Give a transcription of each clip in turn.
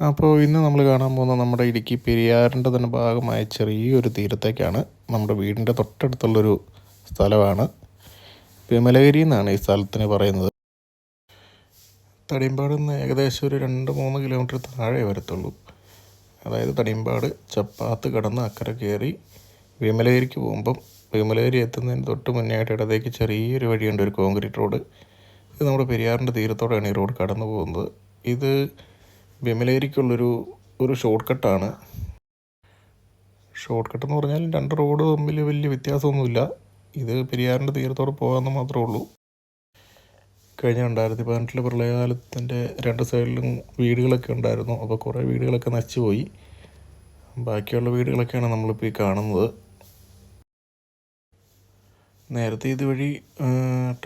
അപ്പോൾ ഇന്ന് നമ്മൾ കാണാൻ പോകുന്ന നമ്മുടെ ഇടുക്കി പെരിയാറിന്റെ തന്നെ ഭാഗമായ ചെറിയൊരു തീരത്തേക്കാണ്. നമ്മുടെ വീടിന്റെ തൊട്ടടുത്തുള്ളൊരു സ്ഥലമാണ്. വിമലഗിരി എന്നാണ് ഈ സ്ഥലത്തിന് പറയുന്നത്. തടിയമ്പാട് നിന്ന് ഏകദേശം ഒരു രണ്ട് മൂന്ന് കിലോമീറ്റർ താഴെ വരത്തുള്ളൂ. അതായത് തടിയമ്പാട് ചപ്പാത്ത് കടന്ന് അക്കരെ കയറി വിമലഗിരിക്ക് പോകുമ്പം വിമലഗിരി എത്തുന്നതിന് തൊട്ട് മുന്നേ ഇടത്തേക്ക് ചെറിയൊരു വഴിയുണ്ട് ഒരു കോൺക്രീറ്റ് റോഡ്. ഇത് നമ്മുടെ പെരിയാറിന്റെ തീരത്തോടെയാണ് ഈ റോഡ് കടന്നു പോകുന്നത് ഇത് വിമലഗിരിക്കുള്ളൊരു ഒരു ഷോർട്ട് കട്ടാണ് ഷോർട്ട് കട്ട് എന്ന് പറഞ്ഞാൽ രണ്ട് റോഡ് തമ്മിൽ വലിയ വ്യത്യാസമൊന്നുമില്ല. ഇത് പെരിയാറിന്റെ തീരത്തോടെ പോകാമെന്ന് മാത്രമേ ഉള്ളൂ. കഴിഞ്ഞ രണ്ടായിരത്തി പതിനെട്ടിലെ പ്രളയകാലത്തിന്റെ രണ്ട് സൈഡിലും വീടുകളൊക്കെ ഉണ്ടായിരുന്നു. അപ്പോൾ കുറേ വീടുകളൊക്കെ നശിച്ചുപോയി. ബാക്കിയുള്ള വീടുകളൊക്കെയാണ് നമ്മളിപ്പോൾ ഈ കാണുന്നത്. നേരത്തെ ഇതുവഴി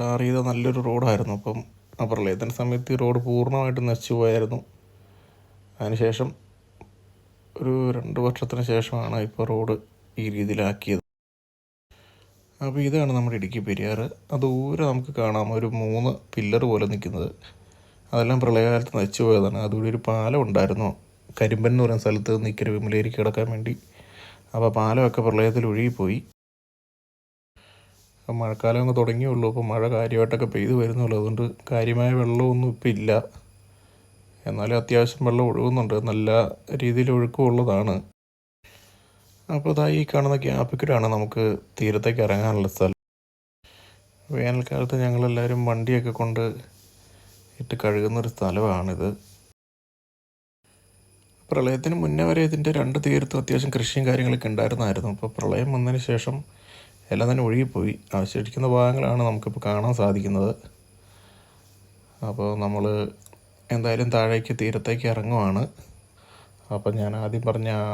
ടാർ ചെയ്ത നല്ലൊരു റോഡായിരുന്നു അപ്പം ആ പ്രളയത്തിന്റെ സമയത്ത് ഈ റോഡ് പൂർണമായിട്ടും നശിച്ചു പോയായിരുന്നു അതിനുശേഷം ഒരു രണ്ട് വർഷത്തിന് ശേഷമാണ് ഇപ്പോൾ റോഡ് ഈ രീതിയിലാക്കിയത്. അപ്പോൾ ഇതാണ് നമ്മുടെ ഇടുക്കി പെരിയാർ. അത് ദൂരെ നമുക്ക് കാണാം. ഒരു മൂന്ന് പില്ലർ പോലെ നിൽക്കുന്നത്. അതെല്ലാം പ്രളയകാലത്ത് നശിച്ചു പോയതാണ്. അതുവഴി ഒരു പാലം ഉണ്ടായിരുന്നു. കരിമ്പൻ എന്ന് പറയുന്ന സ്ഥലത്ത് നിൽക്കര വിമലേരി കിടക്കാൻ വേണ്ടി. അപ്പോൾ പാലമൊക്കെ പ്രളയത്തിൽ ഒഴുകിപ്പോയി. മഴക്കാലം അങ്ങ് തുടങ്ങിയുള്ളൂ അപ്പോൾ മഴ കാര്യമായിട്ടൊക്കെ പെയ്തു വരുന്നുള്ളൂ. അതുകൊണ്ട് കാര്യമായ വെള്ളമൊന്നും ഇപ്പം ഇല്ല. എന്നാലും അത്യാവശ്യം വെള്ളം ഒഴുകുന്നുണ്ട്. നല്ല രീതിയിൽ ഒഴുക്കമുള്ളതാണ് അപ്പോൾ ഇതാ ഈ കാണുന്ന ഗ്യാപ്പിക്കൂടാണ് നമുക്ക് തീരത്തേക്ക് ഇറങ്ങാനുള്ള സ്ഥലം. വേനൽക്കാലത്ത് ഞങ്ങളെല്ലാവരും വണ്ടിയൊക്കെ കൊണ്ട് ഇട്ട് കഴുകുന്നൊരു സ്ഥലമാണിത്. പ്രളയത്തിന് മുന്നേ വരെ ഇതിന്റെ രണ്ട് തീരത്തും അത്യാവശ്യം കൃഷിയും കാര്യങ്ങളൊക്കെ ഉണ്ടായിരുന്നായിരുന്നു. അപ്പോൾ പ്രളയം വന്നതിന് ശേഷം എല്ലാം തന്നെ ഒഴുകിപ്പോയി. അവശേഷിക്കുന്ന ഭാഗങ്ങളാണ് നമുക്കിപ്പോൾ കാണാൻ സാധിക്കുന്നത്. അപ്പോൾ നമ്മൾ എന്തായാലും താഴേക്ക് തീരത്തേക്ക് ഇറങ്ങുവാണ്. അപ്പം ഞാൻ ആദ്യം പറഞ്ഞ ആ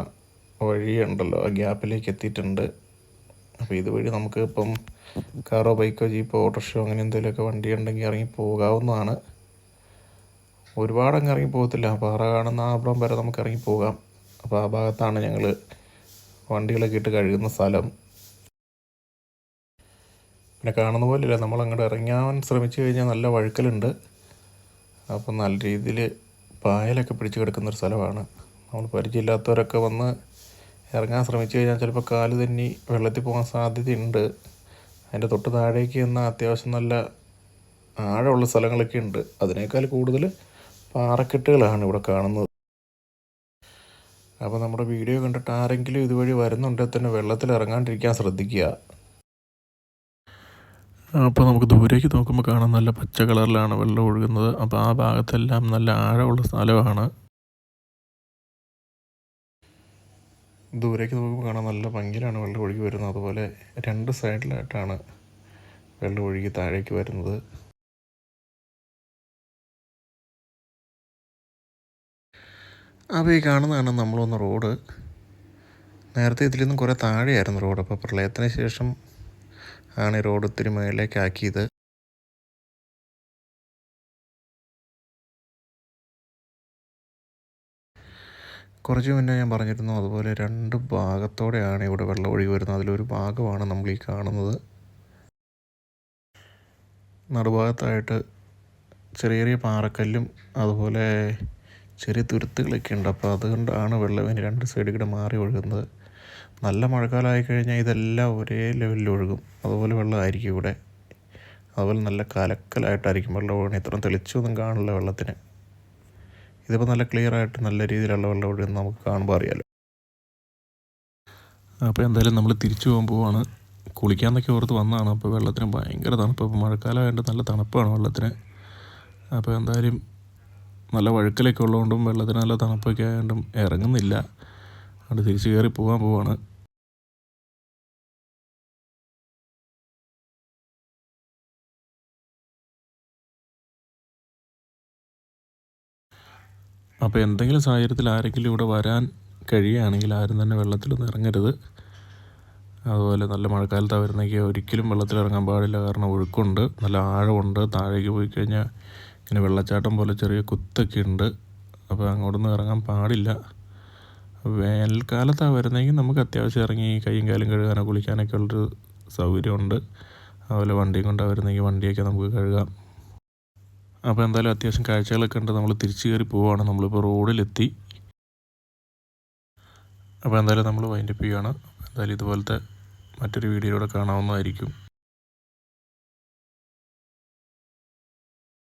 വഴിയുണ്ടല്ലോ ആ ഗ്യാപ്പിലേക്ക് എത്തിയിട്ടുണ്ട്. അപ്പോൾ ഇതുവഴി നമുക്ക് ഇപ്പം കാറോ ബൈക്കോ ജീപ്പോ ഓട്ടോറിക്ഷയോ അങ്ങനെ എന്തെങ്കിലുമൊക്കെ വണ്ടി ഉണ്ടെങ്കിൽ ഇറങ്ങി പോകാവുന്നതാണ്. ഒരുപാടങ്ങ് ഇറങ്ങി പോകത്തില്ല. പാറ കാണുന്ന ആ അപ്പുറം വരെ നമുക്ക് ഇറങ്ങി പോകാം. അപ്പോൾ ആ ഭാഗത്താണ് ഞങ്ങൾ വണ്ടികളൊക്കെ ഇട്ട് കഴുകുന്ന സ്ഥലം. പിന്നെ കാണുന്ന പോലെയല്ല നമ്മൾ അങ്ങോട്ട് ഇറങ്ങാൻ ശ്രമിച്ചു കഴിഞ്ഞാൽ നല്ല വഴുക്കലുണ്ട്. അപ്പം നല്ല രീതിയിൽ പായലൊക്കെ പിടിച്ച് കിടക്കുന്നൊരു സ്ഥലമാണ്. നമ്മൾ പരിചയമില്ലാത്തവരൊക്കെ വന്ന് ഇറങ്ങാൻ ശ്രമിച്ചു കഴിഞ്ഞാൽ ചിലപ്പോൾ കാൽ തന്നെ വെള്ളത്തിൽ പോകാൻ സാധ്യതയുണ്ട്. അതിന്റെ തൊട്ട് താഴേക്ക് എന്നാൽ അത്യാവശ്യം നല്ല ആഴമുള്ള സ്ഥലങ്ങളൊക്കെ ഉണ്ട്. അതിനേക്കാൾ കൂടുതൽ പാറക്കെട്ടുകളാണ് ഇവിടെ കാണുന്നത്. അപ്പോൾ നമ്മുടെ വീഡിയോ കണ്ടിട്ട് ആരെങ്കിലും ഇതുവഴി വരുന്നുണ്ടെങ്കിൽ തന്നെ വെള്ളത്തിൽ ഇറങ്ങാണ്ടിരിക്കാൻ ശ്രദ്ധിക്കുക. അപ്പോൾ നമുക്ക് ദൂരേക്ക് നോക്കുമ്പോൾ കാണാൻ നല്ല പച്ച കളറിലാണ് വെള്ളം ഒഴുകുന്നത്. അപ്പോൾ ആ ഭാഗത്തെല്ലാം നല്ല ആഴമുള്ള സ്ഥലമാണ്. ദൂരേക്ക് നോക്കുമ്പോൾ കാണാൻ നല്ല ഭംഗിയിലാണ് വെള്ളം ഒഴുകി വരുന്നത്. അതുപോലെ രണ്ട് സൈഡിലായിട്ടാണ് വെള്ളം ഒഴുകി താഴേക്ക് വരുന്നത്. അപ്പോൾ ഈ കാണുന്നതാണ് നമ്മളൊന്ന് റോഡ്. നേരത്തെ ഇതിൽ നിന്നും കുറേ താഴെയായിരുന്നു റോഡ്. അപ്പോൾ പ്രളയത്തിന് ശേഷം ആണ് റോഡ് ഒത്തിരി മുകളിലേക്കാക്കിയത് കുറച്ച് മുന്നേ ഞാൻ പറഞ്ഞിരുന്നു അതുപോലെ രണ്ട് ഭാഗത്തോടെയാണ് ഇവിടെ വെള്ളം ഒഴുകി വരുന്നത്. അതിലൊരു ഭാഗമാണ് നമ്മൾ ഈ കാണുന്നത്. നടുഭാഗത്തായിട്ട് ചെറിയ ചെറിയ പാറക്കല്ലും അതുപോലെ ചെറിയ തുരുത്തുകളൊക്കെ ഉണ്ട്. അപ്പോൾ അതുകൊണ്ടാണ് വെള്ളം ഇനി രണ്ട് സൈഡിൽ കൂടെ മാറി ഒഴുകുന്നത്. നല്ല മഴക്കാലമായി കഴിഞ്ഞാൽ ഇതെല്ലാം ഒരേ ലെവലിൽ ഒഴുകും. അതുപോലെ വെള്ളമായിരിക്കും ഇവിടെ. അതുപോലെ നല്ല കലക്കലായിട്ടായിരിക്കും വെള്ളം ഒഴുകുന്നത്. ഇത്രയും തെളിച്ചൊന്നും കാണില്ല വെള്ളത്തിന്. ഇതിപ്പോൾ നല്ല ക്ലിയർ ആയിട്ട് നല്ല രീതിയിലുള്ള വെള്ളം ഒഴുകുന്നത് നമുക്ക് കാണുമ്പോൾ അറിയാലോ. അപ്പോൾ എന്തായാലും നമ്മൾ തിരിച്ചു പോകുമ്പോഴാണ് കുളിക്കാമെന്നൊക്കെ ഓർത്ത് വന്നതാണ്. അപ്പോൾ വെള്ളത്തിന് ഭയങ്കര തണുപ്പ് അപ്പോൾ മഴക്കാലമായിട്ട് നല്ല തണുപ്പാണ് വെള്ളത്തിന്. അപ്പോൾ എന്തായാലും നല്ല വഴുക്കലൊക്കെ ഉള്ളതുകൊണ്ടും വെള്ളത്തിന് നല്ല തണുപ്പൊക്കെ ആയതുകൊണ്ടും ഇറങ്ങുന്നില്ല. അതുകൊണ്ട് തിരിച്ച് കയറി പോകാൻ പോവാണ്. അപ്പോൾ എന്തെങ്കിലും സാഹചര്യത്തിൽ ആരെങ്കിലും ഇവിടെ വരാൻ കഴിയുകയാണെങ്കിൽ ആരും തന്നെ വെള്ളത്തിലൊന്നും ഇറങ്ങരുത്. അതുപോലെ നല്ല മഴക്കാലത്താണ് വരുന്നെങ്കിൽ ഒരിക്കലും വെള്ളത്തിൽ ഇറങ്ങാൻ പാടില്ല. കാരണം ഒഴുക്കുണ്ട് നല്ല ആഴമുണ്ട്. താഴേക്ക് പോയി കഴിഞ്ഞാൽ ഇങ്ങനെ വെള്ളച്ചാട്ടം പോലെ ചെറിയ കുത്തൊക്കെ ഉണ്ട്. അപ്പോൾ അങ്ങോട്ടൊന്നും ഇറങ്ങാൻ പാടില്ല. വേനൽക്കാലത്താണ് വരുന്നതെങ്കിൽ നമുക്ക് അത്യാവശ്യം ഇറങ്ങി കൈയും കാലും കഴുകാനോ കുളിക്കാനൊക്കെ ഉള്ളൊരു സൗകര്യമുണ്ട്. അതുപോലെ വണ്ടിയും കൊണ്ടാണ് വരുന്നെങ്കിൽ വണ്ടിയൊക്കെ നമുക്ക് കഴുകാം. അപ്പോൾ എന്തായാലും അത്യാവശ്യം കാഴ്ചകളൊക്കെ ഉണ്ട്. നമ്മൾ തിരിച്ചു കയറി പോവുകയാണ് നമ്മളിപ്പോൾ റോഡിലെത്തി. അപ്പോൾ എന്തായാലും നമ്മൾ വൈൻഡപ്പ് ചെയ്യുകയാണ് എന്തായാലും ഇതുപോലത്തെ മറ്റൊരു വീഡിയോയിലൂടെ കാണാവുന്നതായിരിക്കും.